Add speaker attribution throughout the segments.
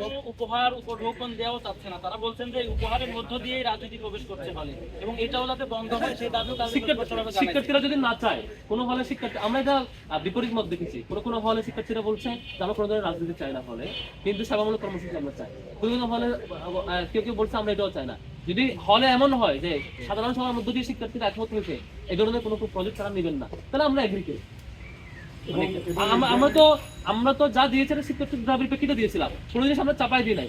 Speaker 1: কোনো উপহার উপঢৌকন দেওয়াও চাচ্ছে না। তারা বলছেন যে উপহারের মধ্য দিয়েই রাজনীতি প্রবেশ করছে এবং এটাও যাতে বন্ধ হয় সেই দাবিও
Speaker 2: শিক্ষার্থীরা যদি না চায় কোনো হলে শিক্ষার্থী আমরা এটা বিপরীত মত দেখেছি। কোনো কোনো হলে শিক্ষার্থীরা বলছে আমরা কোনো ধরনের রাজনীতি চাই না হলে কিন্তু সেবামূলক কর্মসূচি আমরা চাই। কোনো কোনো হলে কেউ কেউ বলছে আমরা এটাও চাই না। যদি হলে এমন হয় যে সাধারণ সভার মধ্য দিয়ে শিক্ষার্থীরা একমত হয়েছে এই ধরনের কোনো প্রজেক্ট তারা নেবেন না। তাহলে আমরা এগ্রি করি। আমরা তো আমরা তো যা শিক্ষার্থী দাবির প্রেক্ষিতে দিয়েছিলাম। কোনো জিনিস আমরা চাপাই দিই নাই।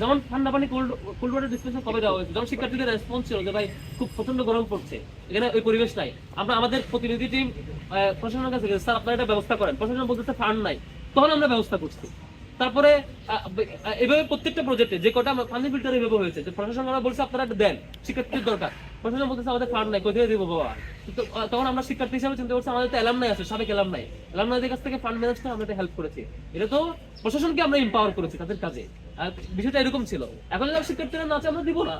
Speaker 2: যেমন ঠান্ডা পানি কোল্ড কোল্ড ওয়াটার ডিসপেন্সার কবে দেওয়া হয়েছে? যেমন শিক্ষার্থীদের রেসপন্স ছিল যে ভাই খুব প্রচণ্ড গরম পড়ছে এখানে ওই পরিবেশ নাই। আমরা আমাদের প্রতিনিধি টিম প্রশাসনের কাছে গেছে, স্যার আপনারা এটা ব্যবস্থা করেন। প্রশাসন বলতেছে ফান্ড নাই। তখন আমরা ব্যবস্থা করছি। তারপরে এভাবে প্রত্যেকটা প্রজেক্টে যে কটা পানি ফিল্টার এভাবে হয়েছে যে প্রশাসন আমরা বলছে আপনারা দেন শিক্ষার্থীর দরকার। প্রশাসন বলতেছে আমাদের ফান্ড নাই, কোথায় দিব বাবা? তখন আমরা শিক্ষার্থী হিসাবে চিন্তা করছি, আমাদের তো এলাম নাই আছে সাবেক এলাম নাই। এলাম নাইদের কাছ থেকে ফান্ড ম্যানেজ করে আমরা হেল্প করেছি। এটা তো প্রশাসনকে আমরা এম্পাওয়ার করেছি, তাদের কাজে। বিষয়টা এরকম ছিল। এখন আমরা শিক্ষার্থীরা না চাই, আমরা দিব না।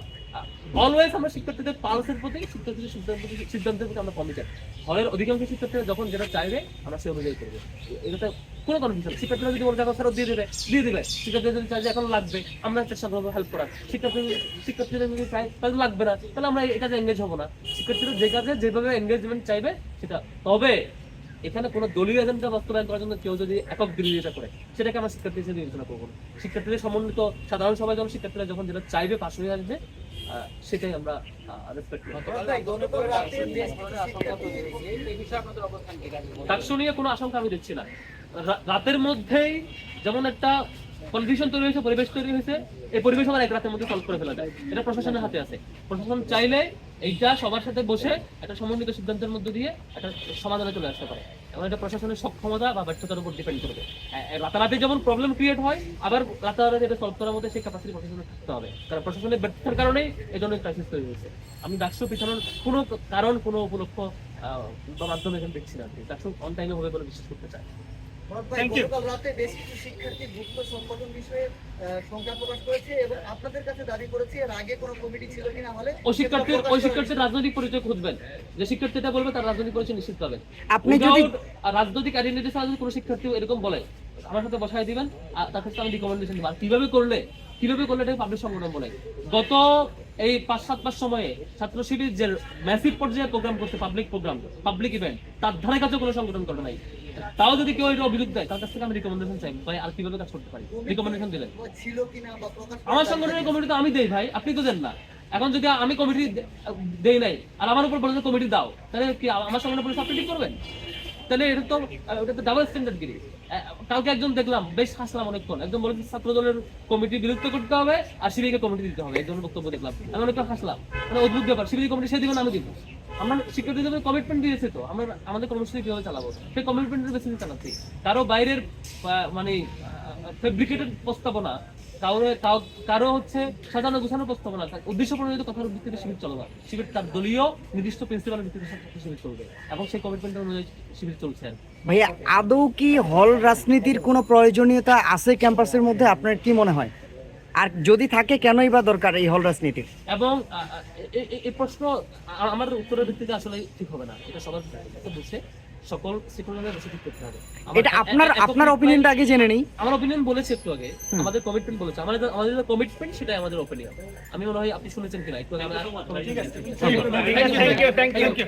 Speaker 2: অলওয়েজ আমরা শিক্ষার্থীদের পালসের প্রতি, শিক্ষার্থীদের সিদ্ধান্ত সিদ্ধান্তের প্রতি আমরা কমিটেড হলের অধিকাংশ শিক্ষার্থীরা যখন যেটা চাইবে, আমরা সে অনুযায়ী করব। এটাতে কোনো কনফিউশন শিক্ষার্থীরা যদি বলে, দেখো ফেরত দিয়ে দেবে দিয়ে দেবে। শিক্ষার্থীরা যদি চাই যে, এখন লাগবে, আমরা চেষ্টা করব হেল্প করার শিক্ষার্থী, শিক্ষার্থীরা যদি চাই তাহলে লাগবে না, তাহলে আমরা কাজে এঙ্গেজ হব না। শিক্ষার্থীরা যে কাজে, যেভাবে এঙ্গেজমেন্ট চাইবে, সেটা তবে এখানে কোনো দলীয় এজেন্ডা বাস্তবায়ন করার জন্য কেউ যদি একক বিরোধিতা করে, সেটাকে আমরা শিক্ষার্থী হিসেবে বিবেচনা করব শিক্ষার্থীদের সমন্বিত সাধারণ সবাই যখন শিক্ষার্থীরা যখন যেটা চাইবে পাশ হয়ে আসবে সেটাই আমরা করব। কোনো আশঙ্কা আমি দিচ্ছি না। রাতের মধ্যেই যেমন একটা কন্ডিশন তৈরি হয়েছে, পরিবেশ তৈরি হয়েছে, এই পরিবেশ আমার এক রাতের মধ্যে সলভ করে ফেলা যায়। এটা প্রশাসনের হাতে আছে। প্রশাসন চাইলে এইটা সবার সাথে বসে একটা সমন্বিত সিদ্ধান্তের মধ্যে দিয়ে একটা সমাধানে চলে আসতে পারে। এবং এটা প্রশাসনের সক্ষমতা বা ব্যর্থতার উপর ডিপেন্ড করবে। রাতারাতি যেমন প্রবলেম ক্রিয়েট হয়, আবার রাতারাতি এটা সলভ করার মধ্যে সেই ক্যাপাসিটি প্রশাসনের থাকতে হবে। কারণ প্রশাসনের ব্যর্থতার কারণেই এই ধরনের ক্রাইসিস তৈরি হয়েছে। আমি ডাকসু পিছানোর কোনো কারণ, কোনো উপলক্ষ বা মাধ্যমে এখানে দেখছি না। ডাকসু অন টাইমে হবে বলে বিশ্বাস করতে চাই
Speaker 3: Thank you. গতকাল রাতে বেশ কিছু শিক্ষার্থী গুপ্ত সংগঠন বিষয়ে শঙ্কা প্রকাশ করেছে এবং আপনাদের কাছে দাবি করেছে এর আগে কোনো কমিটি ছিল কিনা হলে
Speaker 2: ওই শিক্ষার্থীর ওই শিক্ষার্থীর রাজনৈতিক পরিচয় খুঁজবেন। যে শিক্ষার্থীটা বলবে তার রাজনৈতিক পরিচয় নিশ্চিত পাবেন
Speaker 4: আপনি যদি
Speaker 2: রাজনৈতিক আইডেন্টিটি ছাড়া যদি কোনো শিক্ষার্থী এরকম বলে আমার সাথে বসায় দিবেন আর তার কাছে আমি রিকমেন্ডেশন দিব। আর কীভাবে করলে কীভাবে করলে এটা পাবলিক সংগঠন বলে? গত এই পাঁচ সাত মাস সময়ে ছাত্র শিবির যে ম্যাসিভ পর্যায়ে প্রোগ্রাম করছে পাবলিক প্রোগ্রাম পাবলিক ইভেন্ট তার ধারে কাছে কোনো সংগঠন করে নাই। তাও যদি কেউ এটা অভিযোগ দেয়, তার কাছ থেকে আমি রিকমেন্ডেশন চাই, ভাই, আর কীভাবে কাজ করতে পারি? রিকমেন্ডেশন দিলেন। আমার সংগঠনের কমিটি তো আমি দেই, ভাই, আপনি তো দেন না। এখন যদি আমি কমিটি দেই নাই, আর আমার উপর বলে কমিটি দাও, তাহলে কি আমার সংগঠনের পুলিশ আপনি ঠিক করবেন? তাহলে এটা তো ওটা তো ডাবল স্ট্যান্ডার্ড গিরি কালকে একজন দেখলাম, বেশ হাসলাম অনেকক্ষণ। একজন বলেছে ছাত্র দলের কমিটি বিলুপ্ত করতে হবে আর শিবিরকে কমিটি দিতে হবে। এই ধরনের বক্তব্য দেখলাম। আমি অনেকক্ষণ হাসলাম। মানে অদ্ভুত ব্যাপার শিবির কমিটি সে দিবেন আমি দিব আমরা শিক্ষার্থীদের কমিটমেন্ট দিয়েছে তো। আমরা, আমাদের কর্মসূচি কীভাবে চালাবো? সেই কমিটমেন্টের বেসিসে চালাচ্ছি। কারও বাইরের মানে ফেব্রিকেটেড প্রস্তাবনা কারও কারও হচ্ছে সাজানো গোছানো প্রস্তাবনা থাকে। উদ্দেশ্য প্রণোদিত কথার ভিত্তিতে শিবির চলবে। শিবির তার দলীয় নির্দিষ্ট প্রিন্সিপালের ভিত্তিতে শিবির চলবে। এবং সেই কমিটমেন্ট অনুযায়ী শিবির চলছে।
Speaker 4: ভাইয়া আদৌ কি হল রাজনীতির কোনো প্রয়োজনীয়তা আছে ক্যাম্পাসের মধ্যে? আপনার কি মনে হয়? আর যদি থাকে কেনই বা দরকার এই হল রাজনীতির?
Speaker 2: এবং এই প্রশ্ন আমার উত্তরের ভিত্তিতে আসলে ঠিক হবে না। এটা সবার বসে সকল স্টেকহোল্ডারদের বসে করতে হবে।
Speaker 4: এটা আপনার আপনার অপিনিয়নটা আগে জেনে নেই।
Speaker 2: আমার অপিনিয়ন বলেছে একটু আগে। আমাদের কমিটমেন্ট বলেছে। আমাদের আমাদের যে কমিটমেন্ট সেটাই আমাদের অপিনিয়ন আমি মনে হয় আপনি শুনেছেন কিনা? একটু আগে
Speaker 1: ঠিক আছে। Thank you thank you